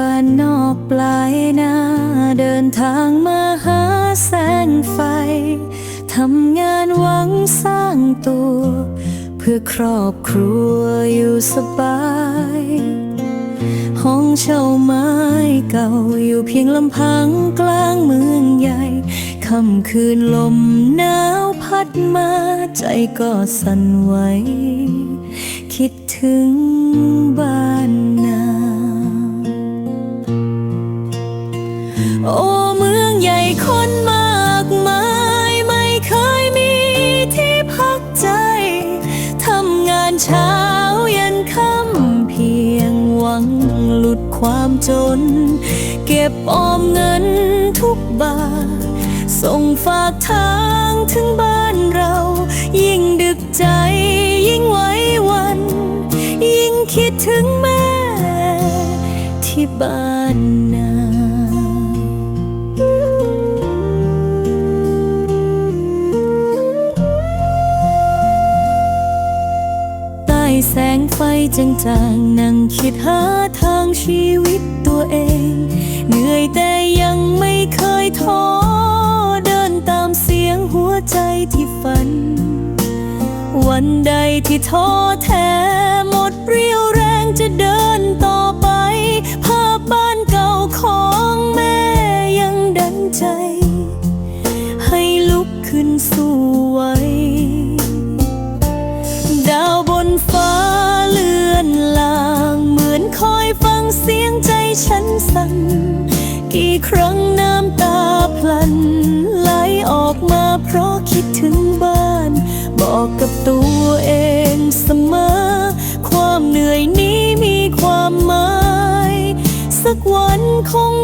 บ้านนอกปลายนาเดินทางมาหาแสงไฟทำงานหวังสร้างตัว เพื่อครอบครัวอยู่สบาย ห้องเช่าไม้เก่าอยู่เพียงลำพังกลางเมืองใหญ่ค่ำคืนลมหนาวพัดมาใจก็สั่นไหว คิดถึงบ้านนา โอ้เมืองใหญ่คนมากมาย ไม่เคยมีที่พักใจ ทำงานเช้ายันค่ำเพียงหวังหลุดความจน เก็บออมเงินทุกบาท ส่งฝากทางถึงบ้านเรา ยิ่งดึกใจยิ่งไว้วัน ยิ่งคิดถึงแม่ที่บ้าน แสงไฟจางๆ นั่งคิดหาทางชีวิตตัวเอง เหนื่อยแต่ยังไม่เคยท้อ เดินตามเสียงหัวใจที่ฝัน วันใดที่ท้อแท้หมดเรี่ยวแรง ฉันสั่นกี่ครั้งน้ำตาพลันไหลออกมาเพราะคิดถึงบ้าน บอกกับตัวเองเสมอ ความเหนื่อยนี้มีความหมาย สักวันคง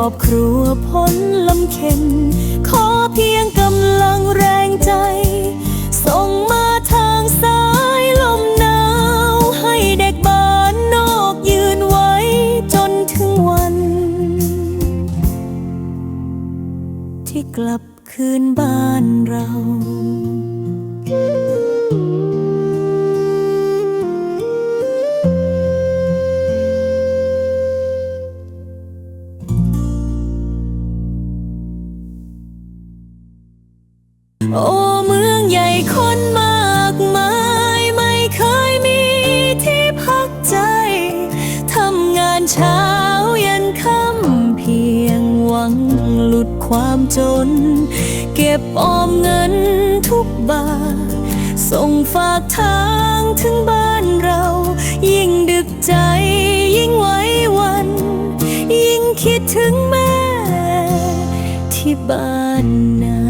อบครัวพ้นลำเค็น ขอเพียงกำลังแรงใจ ส่งมาทางสายลมหนาว ให้เด็กบ้านนอกยืนไว้จนถึงวัน ที่กลับคืนบ้านเรา โอ้เมืองใหญ่คนมากมาย ไม่เคยมีที่พักใจ ทำงานเช้ายันค่ำเพียงหวังหลุดความจน เก็บออมเงินทุกบาท ส่งฝากทางถึงบ้านเรา ยิ่งดึกใจยิ่งไว้วัน ยิ่งคิดถึงแม่ที่บ้านนา